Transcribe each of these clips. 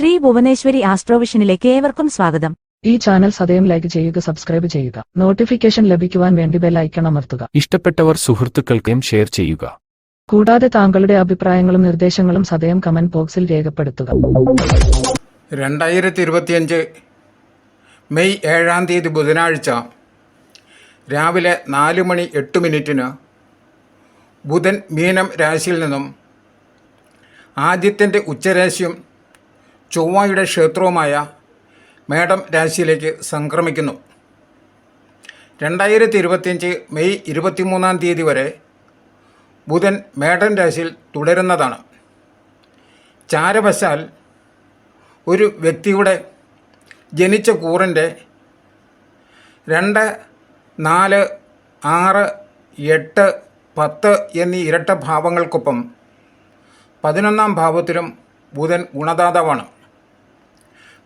ശ്രീ ഭുവനേശ്വരി ആസ്ട്രോവിഷനിലേക്ക് ഏവർക്കും സ്വാഗതം. ഈ ചാനൽ സദയം ലൈക്ക് ചെയ്യുക സബ്സ്ക്രൈബ് ചെയ്യുക. നോട്ടിഫിക്കേഷൻ ലഭിക്കുവാൻ വേണ്ടി ബെൽ ഐക്കൺ അമർത്തുക. ഇഷ്ടപ്പെട്ടവർ സുഹൃത്തുക്കൾക്കും ഷെയർ ചെയ്യുക. കൂടാതെ താങ്കളുടെ അഭിപ്രായങ്ങളും നിർദ്ദേശങ്ങളും സദയം കമന്റ് ബോക്സിൽ രേഖപ്പെടുത്തുക. രണ്ടായിരത്തി ഇരുപത്തിയഞ്ച് മെയ് ഏഴാം തീയതി ബുധനാഴ്ച രാവിലെ നാല് മണി എട്ട് മിനിറ്റിന് ബുധൻ മീനം രാശിയിൽ നിന്നും ആദ്യത്തിന്റെ ഉച്ചരാശിയും ചൊവ്വയുടെ ക്ഷേത്രവുമായ മേടം രാശിയിലേക്ക് സംക്രമിക്കുന്നു. രണ്ടായിരത്തി ഇരുപത്തിയഞ്ച് മെയ് ഇരുപത്തിമൂന്നാം തീയതി വരെ ബുധൻ മേടൻ രാശിയിൽ തുടരുന്നതാണ്. ചാരവശാൽ ഒരു വ്യക്തിയുടെ ജനിച്ച കൂറിന്റെ രണ്ട് നാല് ആറ് എട്ട് പത്ത് എന്നീ ഇരട്ട ഭാവങ്ങൾക്കൊപ്പം പതിനൊന്നാം ഭാവത്തിലും ബുധൻ ഗുണദാതാവാണ്.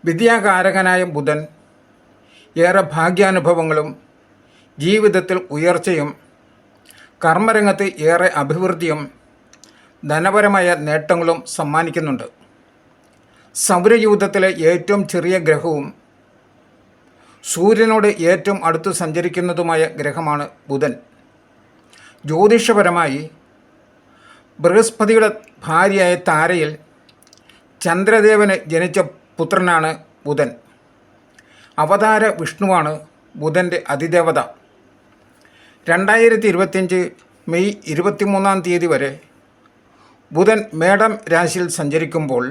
വിദ്യാകാരകനായ ബുധൻ. ഏറെ ഭാഗ്യാനുഭവങ്ങളും ജീവിതത്തിൽ ഉയർച്ചയും കർമ്മരംഗത്ത് ഏറെ അഭിവൃദ്ധിയും ധനപരമായ നേട്ടങ്ങളും സമ്മാനിക്കുന്നുണ്ട്. സൗരയൂഥത്തിലെ ഏറ്റവും ചെറിയ ഗ്രഹവും സൂര്യനോട് ഏറ്റവും അടുത്ത് സഞ്ചരിക്കുന്നതുമായ ഗ്രഹമാണ് ബുധൻ. ജ്യോതിഷപരമായി ബൃഹസ്പതിയുടെ ഭാര്യയായ താരയിൽ ചന്ദ്രദേവന് ജനിച്ച പുത്രനാണ് ബുധൻ. അവതാര വിഷ്ണുവാണ് ബുധന്റെ അതിദേവത. രണ്ടായിരത്തി ഇരുപത്തിയഞ്ച് മെയ് ഇരുപത്തിമൂന്നാം തീയതി വരെ ബുധൻ മേടം രാശിയിൽ സഞ്ചരിക്കുമ്പോൾ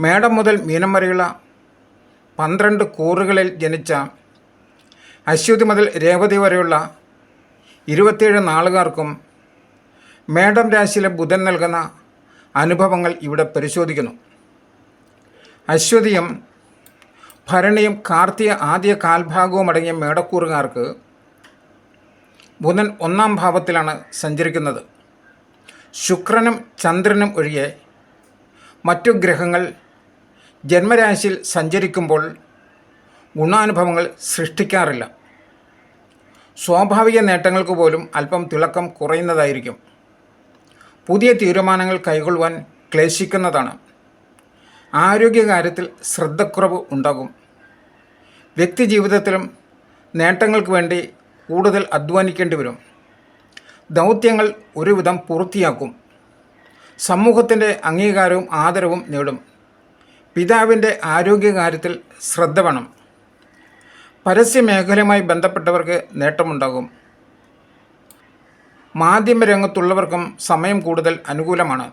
മേടം മുതൽ മീനം വരെയുള്ള പന്ത്രണ്ട് കൂറുകളിൽ ജനിച്ച അശ്വതി മുതൽ രേവതി വരെയുള്ള ഇരുപത്തിയേഴ് നാളുകാർക്കും മേടം രാശിയിലെ ബുധൻ നൽകുന്ന അനുഭവങ്ങൾ ഇവിടെ പരിശോധിക്കുന്നു. അശ്വതിയും ഭരണിയും കാർത്തിക ആദ്യ കാൽഭാഗവും അടങ്ങിയ മേടക്കൂറുകാർക്ക് ബുധൻ ഒന്നാം ഭാവത്തിലാണ് സഞ്ചരിക്കുന്നത്. ശുക്രനും ചന്ദ്രനും ഒഴികെ മറ്റു ഗ്രഹങ്ങൾ ജന്മരാശിയിൽ സഞ്ചരിക്കുമ്പോൾ ഗുണാനുഭവങ്ങൾ സൃഷ്ടിക്കാറില്ല. സ്വാഭാവിക നേട്ടങ്ങൾക്ക് പോലും അല്പം തിളക്കം കുറയുന്നതായിരിക്കും. പുതിയ തീരുമാനങ്ങൾ കൈകൊള്ളുവാൻ ക്ലേശിക്കുന്നതാണ്. ആരോഗ്യകാര്യത്തിൽ ശ്രദ്ധക്കുറവ് ഉണ്ടാകും. വ്യക്തി ജീവിതത്തിലും നേട്ടങ്ങൾക്ക് വേണ്ടി കൂടുതൽ അധ്വാനിക്കേണ്ടി വരും. ദൗത്യങ്ങൾ ഒരുവിധം പൂർത്തിയാക്കും. സമൂഹത്തിന്റെ അംഗീകാരവും ആദരവും നേടും. പിതാവിന്റെ ആരോഗ്യകാര്യത്തിൽ ശ്രദ്ധ വേണം. പരസ്യമേഖലയുമായി ബന്ധപ്പെട്ടവർക്ക് നേട്ടമുണ്ടാകും. മാധ്യമരംഗത്തുള്ളവർക്കും സമയം കൂടുതൽ അനുകൂലമാണ്.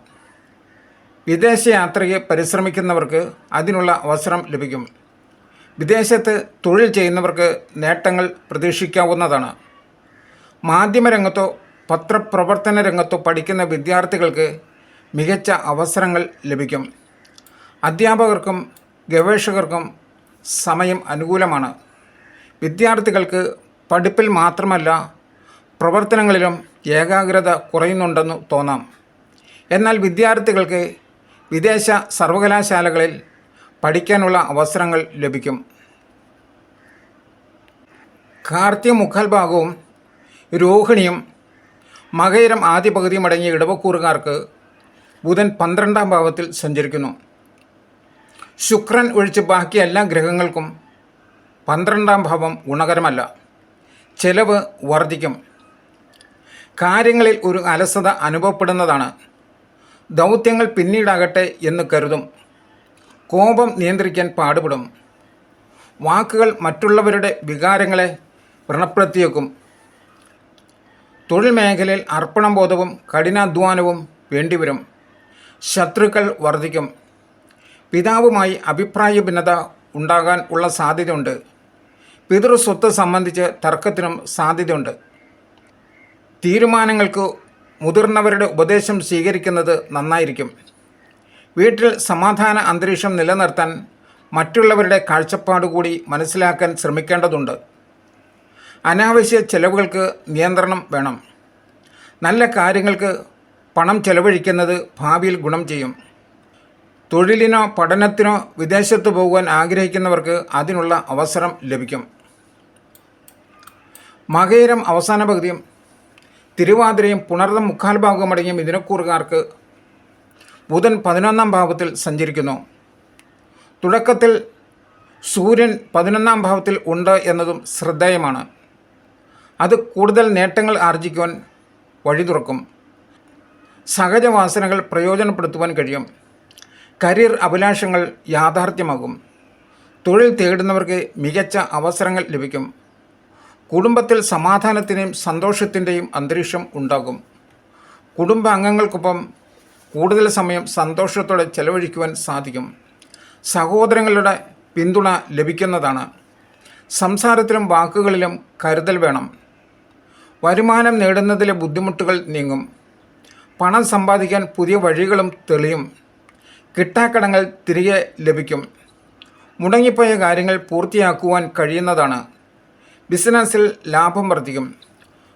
വിദേശയാത്രയ്ക്ക് പരിശ്രമിക്കുന്നവർക്ക് അതിനുള്ള അവസരം ലഭിക്കും. വിദേശത്ത് തൊഴിൽ ചെയ്യുന്നവർക്ക് നേട്ടങ്ങൾ പ്രതീക്ഷിക്കാവുന്നതാണ്. മാധ്യമരംഗത്തോ പത്രപ്രവർത്തന രംഗത്തോ പഠിക്കുന്ന വിദ്യാർത്ഥികൾക്ക് മികച്ച അവസരങ്ങൾ ലഭിക്കും. അധ്യാപകർക്കും ഗവേഷകർക്കും സമയം അനുകൂലമാണ്. വിദ്യാർത്ഥികൾക്ക് പഠിപ്പിൽ മാത്രമല്ല പ്രവർത്തനങ്ങളിലും ഏകാഗ്രത കുറയുന്നുണ്ടെന്ന് തോന്നാം. എന്നാൽ വിദ്യാർത്ഥികൾക്ക് വിദേശ സർവകലാശാലകളിൽ പഠിക്കാനുള്ള അവസരങ്ങൾ ലഭിക്കും. കാർത്തിക മുക്കാൽ ഭാഗവും രോഹിണിയും മകയിരം ആദ്യ പകുതിയും അടങ്ങിയ ഇടവക്കൂറുകാർക്ക് ബുധൻ പന്ത്രണ്ടാം ഭാവത്തിൽ സഞ്ചരിക്കുന്നു. ശുക്രൻ ഒഴിച്ച് ബാക്കി എല്ലാ ഗ്രഹങ്ങൾക്കും പന്ത്രണ്ടാം ഭാവം ഗുണകരമല്ല. ചെലവ് വർദ്ധിക്കും. കാര്യങ്ങളിൽ ഒരു അലസത അനുഭവപ്പെടുന്നതാണ്. ദൗത്യങ്ങൾ പിന്നീടാകട്ടെ എന്ന് കരുതും. കോപം നിയന്ത്രിക്കാൻ പാടുപെടും. വാക്കുകൾ മറ്റുള്ളവരുടെ വികാരങ്ങളെ വ്രണപ്പെടുത്തിയേക്കും. തൊഴിൽ മേഖലയിൽ അർപ്പണം ബോധവും കഠിനാധ്വാനവും വേണ്ടിവരും. ശത്രുക്കൾ വർദ്ധിക്കും പിതാവുമായി അഭിപ്രായ ഭിന്നത ഉണ്ടാകാൻ ഉള്ള സാധ്യതയുണ്ട്. പിതൃസ്വത്ത് സംബന്ധിച്ച് തർക്കത്തിനും സാധ്യതയുണ്ട്. തീരുമാനങ്ങൾക്ക് മുതിർന്നവരുടെ ഉപദേശം സ്വീകരിക്കുന്നത് നന്നായിരിക്കും. വീട്ടിൽ സമാധാന അന്തരീക്ഷം നിലനിർത്താൻ മറ്റുള്ളവരുടെ കാഴ്ചപ്പാട് കൂടി മനസ്സിലാക്കാൻ ശ്രമിക്കേണ്ടതുണ്ട്. അനാവശ്യ ചെലവുകൾക്ക് നിയന്ത്രണം വേണം. നല്ല കാര്യങ്ങൾക്ക് പണം ചെലവഴിക്കുന്നത് ഭാവിയിൽ ഗുണം ചെയ്യും. തൊഴിലിനോ പഠനത്തിനോ വിദേശത്ത് പോകുവാൻ ആഗ്രഹിക്കുന്നവർക്ക് അതിനുള്ള അവസരം ലഭിക്കും. മകയിരം അവസാന പകുതിയും തിരുവാതിരയും പുണർദം മുക്കാൽ അടങ്ങിയ മിഥുനക്കൂറുകാർക്ക് ബുധൻ പതിനൊന്നാം ഭാവത്തിൽ സഞ്ചരിക്കുന്നു. തുടക്കത്തിൽ സൂര്യൻ പതിനൊന്നാം ഭാവത്തിൽ ഉണ്ട് എന്നതും ശ്രദ്ധേയമാണ്. അത് കൂടുതൽ നേട്ടങ്ങൾ ആർജിക്കുവാൻ വഴി തുറക്കും. സഹജവാസനകൾ പ്രയോജനപ്പെടുത്തുവാൻ കഴിയും. കരിയർ അഭിലാഷങ്ങൾ യാഥാർത്ഥ്യമാകും. തൊഴിൽ തേടുന്നവർക്ക് മികച്ച അവസരങ്ങൾ ലഭിക്കും. കുടുംബത്തിൽ സമാധാനത്തിന്റെയും സന്തോഷത്തിന്റെയും അന്തരീക്ഷം ഉണ്ടാകും. കുടുംബ അംഗങ്ങൾക്കൊപ്പം കൂടുതൽ സമയം സന്തോഷത്തോടെ ചെലവഴിക്കുവാൻ സാധിക്കും. സഹോദരങ്ങളുടെ പിന്തുണ ലഭിക്കുന്നതാണ്. സംസാരത്തിലും വാക്കുകളിലും കരുതൽ വേണം. വരുമാനം നേടുന്നതിലെ ബുദ്ധിമുട്ടുകൾ നീങ്ങും. പണം സമ്പാദിക്കാൻ പുതിയ വഴികളും തെളിയും. കിട്ടാക്കടങ്ങൾ തിരികെ ലഭിക്കും. മുടങ്ങിപ്പോയ കാര്യങ്ങൾ പൂർത്തിയാക്കുവാൻ കഴിയുന്നതാണ്. ബിസിനസ്സിൽ ലാഭം വർദ്ധിക്കും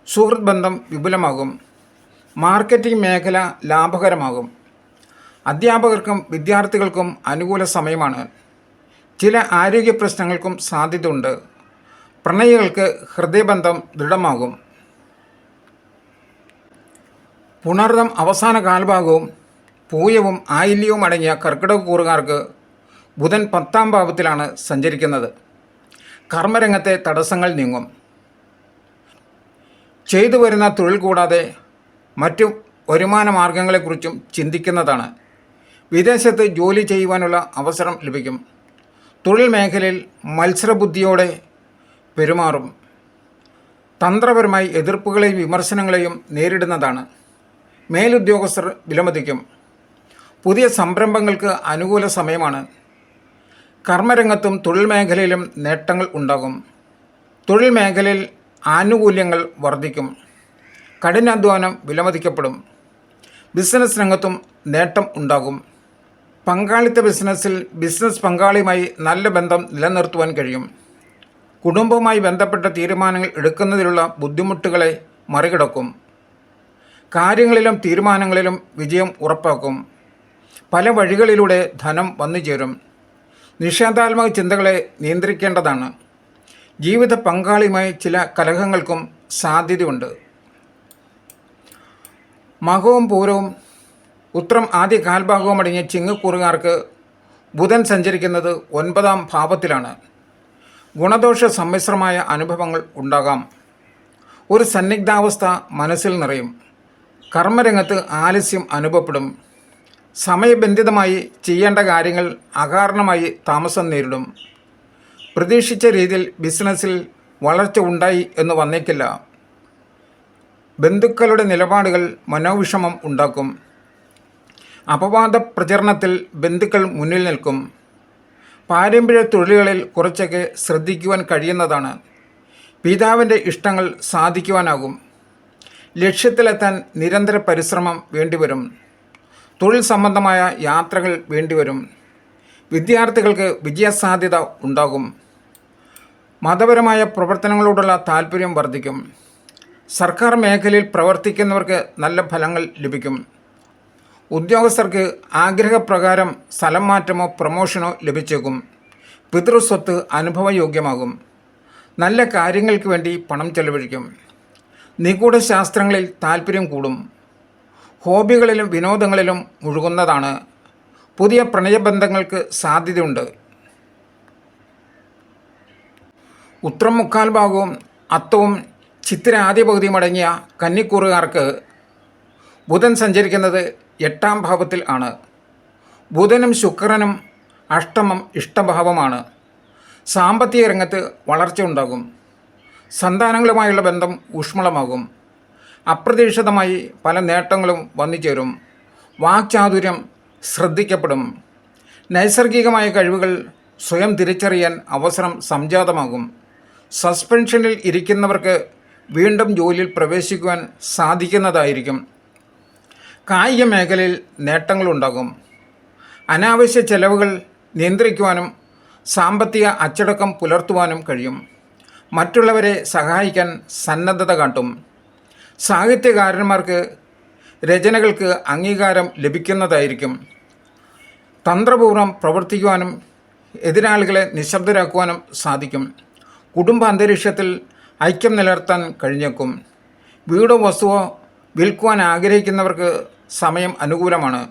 സുഹൃത്ത് ബന്ധം വിപുലമാകും മാർക്കറ്റിംഗ് മേഖല ലാഭകരമാകും. അധ്യാപകർക്കും വിദ്യാർത്ഥികൾക്കും അനുകൂല സമയമാണ്. ചില ആരോഗ്യ പ്രശ്നങ്ങൾക്കും സാധ്യതയുണ്ട്. പ്രണയികൾക്ക് ഹൃദയബന്ധം ദൃഢമാകും. പുണർദം അവസാന കാൽഭാഗവും പൂയവും ആയില്യവും അടങ്ങിയ കർക്കിടക കൂറുകാർക്ക് ബുധൻ പത്താം ഭാവത്തിലാണ് സഞ്ചരിക്കുന്നത്. കർമ്മരംഗത്തെ തടസ്സങ്ങൾ നീങ്ങും. ചെയ്തു വരുന്ന തൊഴിൽ കൂടാതെ മറ്റു വരുമാന മാർഗങ്ങളെക്കുറിച്ചും ചിന്തിക്കുന്നതാണ്. വിദേശത്ത് ജോലി ചെയ്യുവാനുള്ള അവസരം ലഭിക്കും. തൊഴിൽ മേഖലയിൽ മത്സരബുദ്ധിയോടെ പെരുമാറും. തന്ത്രപരമായി എതിർപ്പുകളെയും വിമർശനങ്ങളെയും നേരിടുന്നതാണ്. മേലുദ്യോഗസ്ഥർ വിലമതിക്കും. പുതിയ സംരംഭങ്ങൾക്ക് അനുകൂല സമയമാണ്. കർമ്മരംഗത്തും തൊഴിൽ മേഖലയിലും നേട്ടങ്ങൾ ഉണ്ടാകും. തൊഴിൽ മേഖലയിൽ ആനുകൂല്യങ്ങൾ വർദ്ധിക്കും. കഠിനാധ്വാനം വിലമതിക്കപ്പെടും. ബിസിനസ് രംഗത്തും നേട്ടം ഉണ്ടാകും. പങ്കാളിത്ത ബിസിനസ്സിൽ ബിസിനസ് പങ്കാളിയുമായി നല്ല ബന്ധം നിലനിർത്തുവാൻ കഴിയും. കുടുംബവുമായി ബന്ധപ്പെട്ട തീരുമാനങ്ങൾ എടുക്കുന്നതിലുള്ള ബുദ്ധിമുട്ടുകളെ മറികടക്കും. കാര്യങ്ങളിലും തീരുമാനങ്ങളിലും വിജയം ഉറപ്പാക്കും. പല വഴികളിലൂടെ ധനം വന്നു ചേരും നിഷേധാത്മക ചിന്തകളെ നിയന്ത്രിക്കേണ്ടതാണ്. ജീവിത പങ്കാളിയുമായി ചില കലഹങ്ങൾക്കും സാധ്യതയുണ്ട്. മകവും പൂരവും ഉത്രം ആദ്യ കാൽഭാഗവും അടങ്ങിയ ചിങ്ങക്കൂറുകാർക്ക് ബുധൻ സഞ്ചരിക്കുന്നത് ഒൻപതാം ഭാവത്തിലാണ്. ഗുണദോഷ സമ്മിശ്രമായ അനുഭവങ്ങൾ ഉണ്ടാകാം. ഒരു സന്നിഗ്ധാവസ്ഥ മനസ്സിൽ നിറയും. കർമ്മരംഗത്ത് ആലസ്യം അനുഭവപ്പെടും. സമയബന്ധിതമായി ചെയ്യേണ്ട കാര്യങ്ങൾ അകാരണമായി താമസം നേരിടും. പ്രതീക്ഷിച്ച രീതിയിൽ ബിസിനസ്സിൽ വളർച്ച ഉണ്ടായി എന്ന് വന്നേക്കില്ല. ബന്ധുക്കളുടെ നിലപാടുകൾ മനോവിഷമം ഉണ്ടാക്കും. അപവാദ പ്രചരണത്തിൽ ബന്ധുക്കൾ മുന്നിൽ നിൽക്കും. പാരമ്പര്യ തൊഴിലുകളിൽ കുറച്ചൊക്കെ ശ്രദ്ധിക്കുവാൻ കഴിയുന്നതാണ്. പിതാവിന്റെ ഇഷ്ടങ്ങൾ സാധിക്കുവാനാകും. ലക്ഷ്യത്തിലെത്താൻ നിരന്തര പരിശ്രമം വേണ്ടിവരും. തൊഴിൽ സംബന്ധമായ യാത്രകൾ വേണ്ടിവരും. വിദ്യാർത്ഥികൾക്ക് വിജയസാധ്യത ഉണ്ടാകും. മതപരമായ പ്രവർത്തനങ്ങളോടുള്ള താല്പര്യം വർദ്ധിക്കും. സർക്കാർ മേഖലയിൽ പ്രവർത്തിക്കുന്നവർക്ക് നല്ല ഫലങ്ങൾ ലഭിക്കും. ഉദ്യോഗസ്ഥർക്ക് ആഗ്രഹപ്രകാരം സ്ഥലം മാറ്റമോ പ്രൊമോഷനോ ലഭിച്ചേക്കും. പിതൃസ്വത്ത് അനുഭവയോഗ്യമാകും. നല്ല കാര്യങ്ങൾക്ക് വേണ്ടി പണം ചെലവഴിക്കും. നിഗൂഢ ശാസ്ത്രങ്ങളിൽ താല്പര്യം കൂടും. ഹോബികളിലും വിനോദങ്ങളിലും മുഴുകുന്നതാണ്. പുതിയ പ്രണയബന്ധങ്ങൾക്ക് സാധ്യതയുണ്ട്. ഉത്രം മുക്കാൽ ഭാഗവും അത്തവും ചിത്തിര ആദ്യ പകുതിയും അടങ്ങിയ കന്നിക്കൂറുകാർക്ക് ബുധൻ സഞ്ചരിക്കുന്നത് എട്ടാം ഭാവത്തിൽ ആണ്. ബുധനും ശുക്രനും അഷ്ടമം ഇഷ്ടഭാവമാണ്. സാമ്പത്തിക രംഗത്ത് വളർച്ച ഉണ്ടാകും. സന്താനങ്ങളുമായുള്ള ബന്ധം ഊഷ്മളമാകും. അപ്രതീക്ഷിതമായി പല നേട്ടങ്ങളും വന്നു ചേരും വാക്ചാതുര്യം ശ്രദ്ധിക്കപ്പെടും. നൈസർഗികമായ കഴിവുകൾ സ്വയം തിരിച്ചറിയാൻ അവസരം സംജാതമാകും. സസ്പെൻഷനിൽ ഇരിക്കുന്നവർക്ക് വീണ്ടും ജോലിയിൽ പ്രവേശിക്കുവാൻ സാധിക്കുന്നതായിരിക്കും. കായിക മേഖലയിൽ നേട്ടങ്ങളുണ്ടാകും. അനാവശ്യ ചെലവുകൾ നിയന്ത്രിക്കുവാനും സാമ്പത്തിക അച്ചടക്കം പുലർത്തുവാനും കഴിയും. മറ്റുള്ളവരെ സഹായിക്കാൻ സന്നദ്ധത കാട്ടും. സാഹിത്യകാരന്മാർക്ക് രചനകൾക്ക് അംഗീകാരം ലഭിക്കുന്നതായിരിക്കും. തന്ത്രപൂർവം പ്രവർത്തിക്കുവാനും എതിരാളികളെ നിശബ്ദരാക്കുവാനും സാധിക്കും. കുടുംബ അന്തരീക്ഷത്തിൽ ഐക്യം നിലനിർത്താൻ കഴിഞ്ഞേക്കും. വീടോ വസ്തുവോ വിൽക്കുവാൻ ആഗ്രഹിക്കുന്നവർക്ക് സമയം അനുകൂലമാണ്.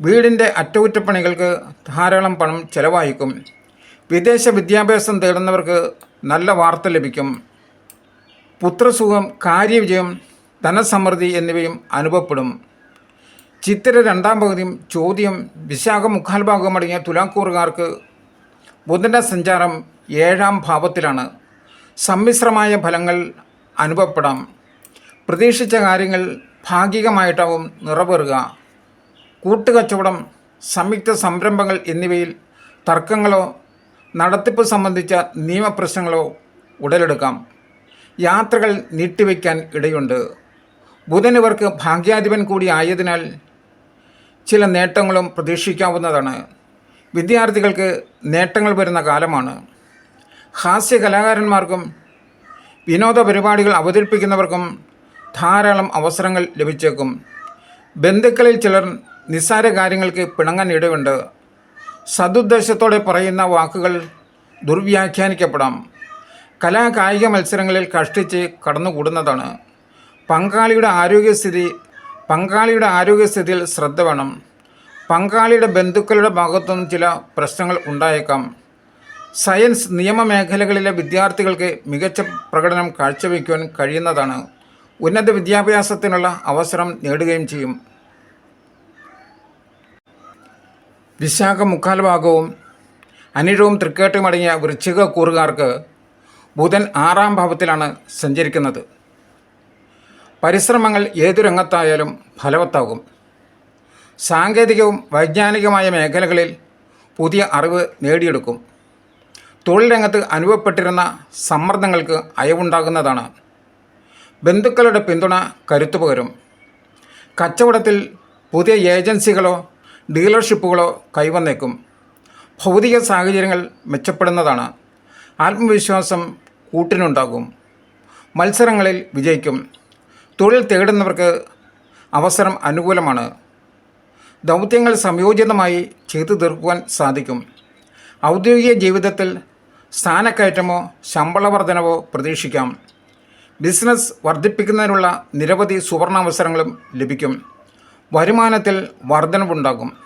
വീടിന്റെ അറ്റകുറ്റപ്പണികൾക്ക് ധാരാളം പണം ചെലവായിക്കും വിദേശ വിദ്യാഭ്യാസം തേടുന്നവർക്ക് നല്ല വാർത്ത ലഭിക്കും. പുത്രസുഖം കാര്യവിജയം ധനസമൃദ്ധി എന്നിവയും അനുഭവപ്പെടും. ചിത്തിര രണ്ടാം പകുതിയും ചോദ്യം വിശാഖ മുക്കാൽ ഭാഗം അടങ്ങിയ തുലാക്കൂറുകാർക്ക് ബുധന്റെ സഞ്ചാരം ഏഴാം ഭാവത്തിലാണ്. സമ്മിശ്രമായ ഫലങ്ങൾ അനുഭവപ്പെടാം. പ്രതീക്ഷിച്ച കാര്യങ്ങൾ ഭാഗികമായിട്ടാവും നിറവേറുക. കൂട്ടുകച്ചവടം സംയുക്ത സംരംഭങ്ങൾ എന്നിവയിൽ തർക്കങ്ങളോ നടത്തിപ്പ് സംബന്ധിച്ച നിയമപ്രശ്നങ്ങളോ ഉടലെടുക്കാം. യാത്രകൾ നീട്ടിവെക്കാൻ ഇടയുണ്ട്. ബുധൻ ഇവർക്ക് ഭാഗ്യാധിപൻ കൂടി ആയതിനാൽ ചില നേട്ടങ്ങളും പ്രതീക്ഷിക്കാവുന്നതാണ്. വിദ്യാർത്ഥികൾക്ക് നേട്ടങ്ങൾ വരുന്ന കാലമാണ്. ഹാസ്യ കലാകാരന്മാർക്കും വിനോദ പരിപാടികൾ അവതരിപ്പിക്കുന്നവർക്കും ധാരാളം അവസരങ്ങൾ ലഭിച്ചേക്കും. ബന്ധുക്കളിൽ ചിലർ നിസ്സാര കാര്യങ്ങൾക്ക് പിണങ്ങാൻ ഇടയുണ്ട്. സതുദ്ദേശത്തോടെ പറയുന്ന വാക്കുകൾ ദുർവ്യാഖ്യാനിക്കപ്പെടാം. കലാ കായിക മത്സരങ്ങളിൽ കഷ്ടിച്ച് കടന്നുകൂടുന്നതാണ്. പങ്കാളിയുടെ ആരോഗ്യസ്ഥിതി പങ്കാളിയുടെ ആരോഗ്യസ്ഥിതിയിൽ ശ്രദ്ധ വേണം. പങ്കാളിയുടെ ബന്ധുക്കളുടെ ഭാഗത്തുനിന്നും ചില പ്രശ്നങ്ങൾ ഉണ്ടായേക്കാം. സയൻസ് നിയമ മേഖലകളിലെ വിദ്യാർത്ഥികൾക്ക് മികച്ച പ്രകടനം കാഴ്ചവെക്കുവാൻ കഴിയുന്നതാണ്. ഉന്നത വിദ്യാഭ്യാസത്തിനുള്ള അവസരം നേടുകയും ചെയ്യും. വിശാഖ മുക്കാൽ ഭാഗവും അനിഴവും തൃക്കേട്ടുമടങ്ങിയ വൃശ്ചിക കൂറുകാർക്ക് ബുധൻ ആറാം ഭാവത്തിലാണ് സഞ്ചരിക്കുന്നത്. പരിശ്രമങ്ങൾ ഏതു രംഗത്തായാലും ഫലവത്താകും. സാങ്കേതികവും വൈജ്ഞാനികമായ മേഖലകളിൽ പുതിയ അറിവ് നേടിയെടുക്കും. തൊഴിൽ രംഗത്ത് അനുഭവപ്പെട്ടിരുന്ന സമ്മർദ്ദങ്ങൾക്ക് അയവുണ്ടാകുന്നതാണ്. ബന്ധുക്കളുടെ പിന്തുണ കരുത്തു പകരും. കച്ചവടത്തിൽ പുതിയ ഏജൻസികളോ ഡീലർഷിപ്പുകളോ കൈവന്നേക്കും. ഭൗതിക സാഹചര്യങ്ങൾ മെച്ചപ്പെടുന്നതാണ്. ആത്മവിശ്വാസം കൂട്ടിനുണ്ടാകും. മത്സരങ്ങളിൽ വിജയിക്കും. തൊഴിൽ തേടുന്നവർക്ക് അവസരം അനുകൂലമാണ്. ദൗത്യങ്ങൾ സംയോജിതമായി ചെയ്തു തീർക്കുവാൻ സാധിക്കും. ഔദ്യോഗിക ജീവിതത്തിൽ സ്ഥാനക്കയറ്റമോ ശമ്പള വർധനവോ പ്രതീക്ഷിക്കാം. ബിസിനസ് വർദ്ധിപ്പിക്കുന്നതിനുള്ള നിരവധി സുവർണാവസരങ്ങളും ലഭിക്കും. വരുമാനത്തിൽ വർധനവുണ്ടാകും.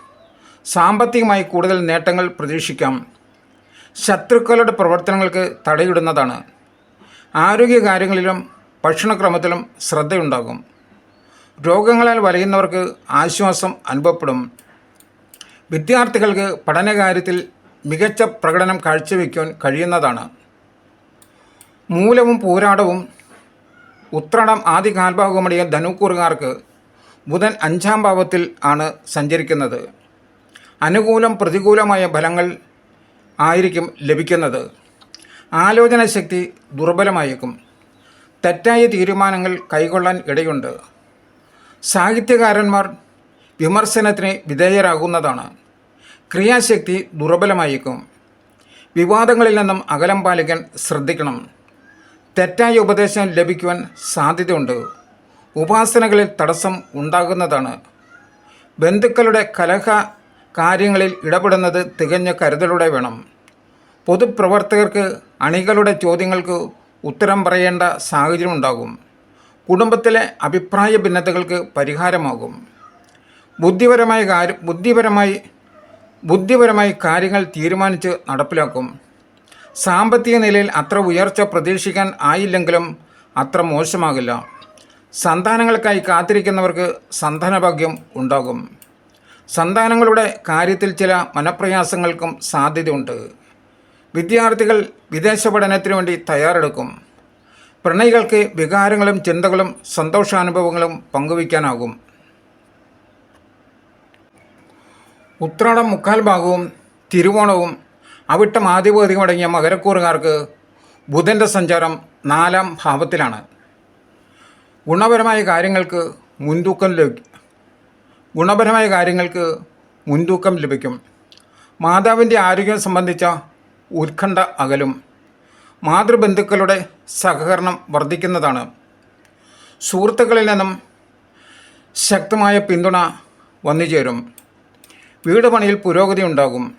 സാമ്പത്തികമായി കൂടുതൽ നേട്ടങ്ങൾ പ്രതീക്ഷിക്കാം. ശത്രുക്കളുടെ പ്രവർത്തനങ്ങൾക്ക് തടയിടുന്നതാണ്. ആരോഗ്യകാര്യങ്ങളിലും ഭക്ഷണക്രമത്തിലും ശ്രദ്ധയുണ്ടാകും. രോഗങ്ങളാൽ വലയുന്നവർക്ക് ആശ്വാസം അനുഭവപ്പെടും. വിദ്യാർത്ഥികൾക്ക് പഠനകാര്യത്തിൽ മികച്ച പ്രകടനം കാഴ്ചവെക്കാൻ കഴിയുന്നതാണ്. മൂലവും പോരാടവും ഉത്രാടം ആദ്യ കാൽഭാഗമടിയ ധനുക്കൂറുകാർക്ക് ബുധൻ അഞ്ചാം ഭാവത്തിൽ ആണ് സഞ്ചരിക്കുന്നത്. അനുകൂലം പ്രതികൂലമായ ഫലങ്ങൾ ആയിരിക്കും ലഭിക്കുന്നത്. ആലോചന ശക്തി ദുർബലമായേക്കും. തെറ്റായ തീരുമാനങ്ങൾ കൈക്കൊള്ളാൻ ഇടയുണ്ട്. സാഹിത്യകാരന്മാർ വിമർശനത്തിന് വിധേയരാകുന്നതാണ്. ക്രിയാശക്തി ദുർബലമായേക്കും. വിവാദങ്ങളിൽ നിന്നും അകലം പാലിക്കാൻ ശ്രദ്ധിക്കണം. തെറ്റായ ഉപദേശം ലഭിക്കുവാൻ സാധ്യതയുണ്ട്. ഉപാസനകളിൽ തടസ്സം ഉണ്ടാകുന്നതാണ്. ബന്ധുക്കളുടെ കലഹ കാര്യങ്ങളിൽ ഇടപെടുന്നത് തികഞ്ഞ കരുതലോടെ വേണം. പൊതുപ്രവർത്തകർക്ക് അണികളുടെ ചോദ്യങ്ങൾക്ക് ഉത്തരം പറയേണ്ട സാഹചര്യം ഉണ്ടാകും കുടുംബത്തിലെ അഭിപ്രായ ഭിന്നതകൾക്ക് പരിഹാരമാകും. ബുദ്ധിപരമായ കാര്യ ബുദ്ധിപരമായി ബുദ്ധിപരമായി കാര്യങ്ങൾ തീരുമാനിച്ച് നടപ്പിലാക്കും. സാമ്പത്തിക നിലയിൽ അത്ര ഉയർച്ച പ്രതീക്ഷിക്കാൻ ആയില്ലെങ്കിലും അത്ര മോശമാകില്ല. സന്താനങ്ങൾക്കായി കാത്തിരിക്കുന്നവർക്ക് സന്താനഭാഗ്യം ഉണ്ടാകും. സന്താനങ്ങളുടെ കാര്യത്തിൽ ചില മനപ്രയാസങ്ങൾക്കും സാധ്യതയുണ്ട്. വിദ്യാർത്ഥികൾ വിദേശ പഠനത്തിനു വേണ്ടി തയ്യാറെടുക്കും. പ്രണയികൾക്ക് വികാരങ്ങളും ചിന്തകളും സന്തോഷാനുഭവങ്ങളും പങ്കുവയ്ക്കാനാകും. ഉത്രാടം മുക്കാൽ ഭാഗവും തിരുവോണവും അവിട്ടം ആധിപതികം അടങ്ങിയ മകരക്കൂറുകാർക്ക് ബുധന്റെ സഞ്ചാരം നാലാം ഭാവത്തിലാണ്. ഗുണപരമായ കാര്യങ്ങൾക്ക് മുൻതൂക്കം ലഭിക്കും ഗുണപരമായ കാര്യങ്ങൾക്ക് മുൻതൂക്കം ലഭിക്കും. മാതാവിന്റെ ആരോഗ്യം സംബന്ധിച്ച ഉത്കണ്ഠ അകലും. മാതൃബന്ധുക്കളുടെ സഹകരണം വർദ്ധിക്കുന്നതാണ്. സുഹൃത്തുക്കളിൽ നിന്നും ശക്തമായ പിന്തുണ വന്നുചേരും. വീട് പണിയിൽ പുരോഗതി ഉണ്ടാകും.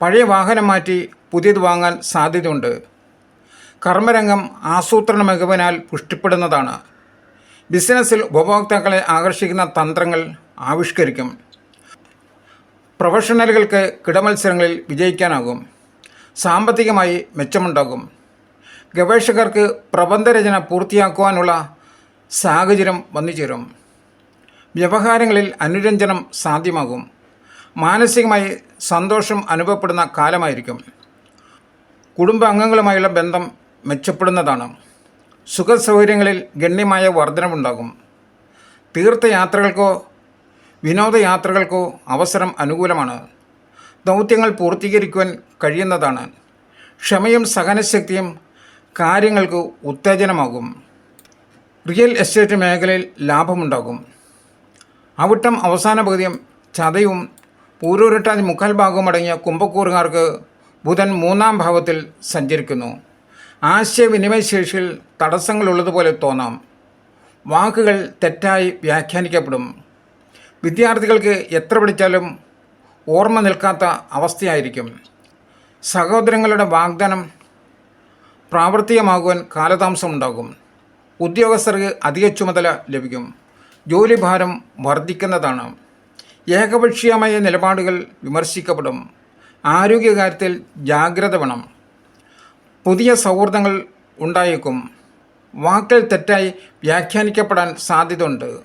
പഴയ വാഹനം മാറ്റി പുതിയത് വാങ്ങാൻ സാധ്യതയുണ്ട്. കർമ്മരംഗം ആസൂത്രണ മികവിനാൽ പുഷ്ടിപ്പെടുന്നതാണ്. ബിസിനസ്സിൽ ഉപഭോക്താക്കളെ ആകർഷിക്കുന്ന തന്ത്രങ്ങൾ ആവിഷ്കരിക്കും. പ്രൊഫഷണലുകൾക്ക് കിടമത്സരങ്ങളിൽ വിജയിക്കാനാകും. സാമ്പത്തികമായി മെച്ചമുണ്ടാകും. ഗവേഷകർക്ക് പ്രബന്ധരചന പൂർത്തിയാക്കുവാനുള്ള സാഹചര്യം വന്നു ചേരും വ്യവഹാരങ്ങളിൽ അനുരഞ്ജനം സാധ്യമാകും. മാനസികമായി സന്തോഷം അനുഭവപ്പെടുന്ന കാലമായിരിക്കും. കുടുംബാംഗങ്ങളുമായുള്ള ബന്ധം മെച്ചപ്പെടുന്നതാണ്. സുഖസൗകര്യങ്ങളിൽ ഗണ്യമായ വർധനവുണ്ടാകും. തീർത്ഥയാത്രകൾക്കോ വിനോദയാത്രകൾക്കോ അവസരം അനുകൂലമാണ്. ദൗത്യങ്ങൾ പൂർത്തീകരിക്കുവാൻ കഴിയുന്നതാണ്. ക്ഷമയും സഹനശക്തിയും കാര്യങ്ങൾക്ക് ഉത്തേജനമാകും. റിയൽ എസ്റ്റേറ്റ് മേഖലയിൽ ലാഭമുണ്ടാകും. അവിട്ടം അവസാന പകുതിയും ചതയും പൂരൂരട്ടാതി മുക്കാൽ ഭാഗവും അടങ്ങിയ കുംഭക്കൂറുകാർക്ക് ബുധൻ മൂന്നാം ഭാവത്തിൽ സഞ്ചരിക്കുന്നു. ആശയവിനിമയ ശേഷിയിൽ തടസ്സങ്ങളുള്ളതുപോലെ തോന്നാം. വാക്കുകൾ തെറ്റായി വ്യാഖ്യാനിക്കപ്പെടും. വിദ്യാർത്ഥികൾക്ക് എത്ര പഠിച്ചാലും ഓർമ്മ നിൽക്കാത്ത അവസ്ഥയായിരിക്കും. സഹോദരങ്ങളുടെ വാഗ്ദാനം പ്രാവർത്തികമാകുവാൻ കാലതാമസമുണ്ടാകും ഉദ്യോഗസ്ഥർക്ക് അധിക ചുമതല ലഭിക്കും. ജോലിഭാരം വർദ്ധിക്കുന്നതാണ്. ഏകപക്ഷീയമായ നിലപാടുകൾ വിമർശിക്കപ്പെടും. ആരോഗ്യകാര്യത്തിൽ ജാഗ്രത വേണം. പുതിയ സൗഹൃദങ്ങൾ ഉണ്ടായേക്കും. വാക്കുകൾ തെറ്റായി വ്യാഖ്യാനിക്കപ്പെടാൻ സാധ്യതയുണ്ട്.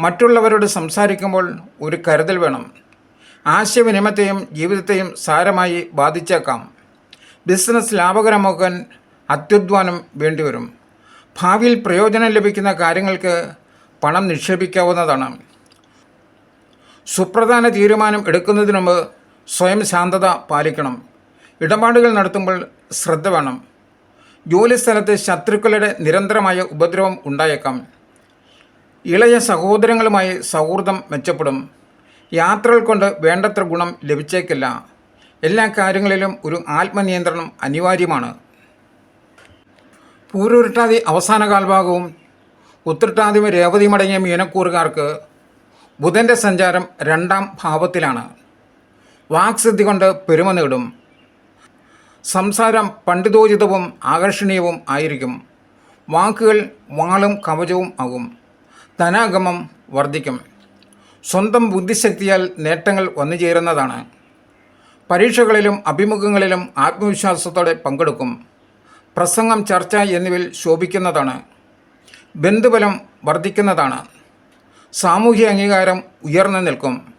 മറ്റുള്ളവരോട് സംസാരിക്കുമ്പോൾ ഒരു കരുതൽ വേണം. ആശയവിനിമയത്തെയും ജീവിതത്തെയും സാരമായി ബാധിച്ചേക്കാം. ബിസിനസ് ലാഭകരമാക്കാൻ അത്യുദ്വാനം വേണ്ടിവരും. ഭാവിയിൽ പ്രയോജനം ലഭിക്കുന്ന കാര്യങ്ങൾക്ക് പണം നിക്ഷേപിക്കാവുന്നതാണ്. സുപ്രധാന തീരുമാനം എടുക്കുന്നതിന് മുമ്പ് സ്വയം ശാന്തത പാലിക്കണം. ഇടപാടുകൾ നടത്തുമ്പോൾ ശ്രദ്ധ വേണം. ജോലിസ്ഥലത്ത് ശത്രുക്കളുടെ നിരന്തരമായ ഉപദ്രവം ഉണ്ടായേക്കാം. ഇളയ സഹോദരങ്ങളുമായി സൗഹൃദം മെച്ചപ്പെടും. യാത്രകൾ കൊണ്ട് വേണ്ടത്ര ഗുണം ലഭിച്ചേക്കില്ല. എല്ലാ കാര്യങ്ങളിലും ഒരു ആത്മനിയന്ത്രണം അനിവാര്യമാണ്. പൂരുരുട്ടാതി അവസാന കാൽഭാഗവും ഉത്രട്ടാതിയും രേവതിയും അടങ്ങിയ മീനക്കൂറുകാർക്ക് ബുധന്റെ സഞ്ചാരം രണ്ടാം ഭാവത്തിലാണ്. വാക്സിദ്ധി കൊണ്ട് പെരുമ നേടും. സംസാരം പണ്ഡിതോചിതവും ആകർഷണീയവും ആയിരിക്കും. വാക്കുകൾ വാളും കവചവും ആകും. ധനാഗമം വർദ്ധിക്കും. സ്വന്തം ബുദ്ധിശക്തിയാൽ നേട്ടങ്ങൾ വന്നു ചേരുന്നതാണ്. പരീക്ഷകളിലും അഭിമുഖങ്ങളിലും ആത്മവിശ്വാസത്തോടെ പങ്കെടുക്കും. പ്രസംഗം ചർച്ച എന്നിവയിൽ ശോഭിക്കുന്നതാണ്. ബന്ധുബലം വർദ്ധിക്കുന്നതാണ്. സാമൂഹ്യ അംഗീകാരം ഉയർന്നു നിൽക്കും.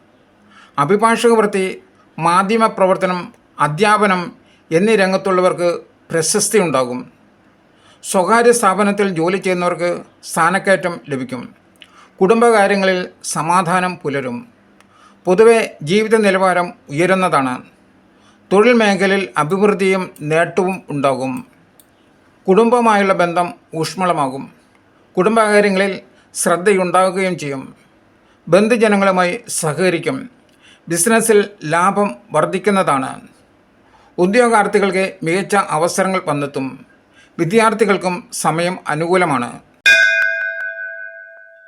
അഭിഭാഷക വൃത്തി മാധ്യമ പ്രവർത്തനം അധ്യാപനം എന്നീ രംഗത്തുള്ളവർക്ക് പ്രശസ്തി ഉണ്ടാകും സ്വകാര്യ സ്ഥാപനത്തിൽ ജോലി ചെയ്യുന്നവർക്ക് സ്ഥാനക്കയറ്റം ലഭിക്കും. കുടുംബകാര്യങ്ങളിൽ സമാധാനം പുലരും. പൊതുവെ ജീവിത നിലവാരം ഉയരുന്നതാണ്. തൊഴിൽ മേഖലയിൽ അഭിവൃദ്ധിയും നേട്ടവും ഉണ്ടാകും. കുടുംബമായുള്ള ബന്ധം ഊഷ്മളമാകും. കുടുംബകാര്യങ്ങളിൽ ശ്രദ്ധയുണ്ടാകുകയും ചെയ്യും. ബന്ധുജനങ്ങളുമായി സഹകരിക്കും. ബിസിനസ്സിൽ ലാഭം വർദ്ധിക്കുന്നതാണ്. ഉദ്യോഗാർത്ഥികൾക്ക് മികച്ച അവസരങ്ങൾ വന്നെത്തും. വിദ്യാർത്ഥികൾക്കും സമയം അനുകൂലമാണ്.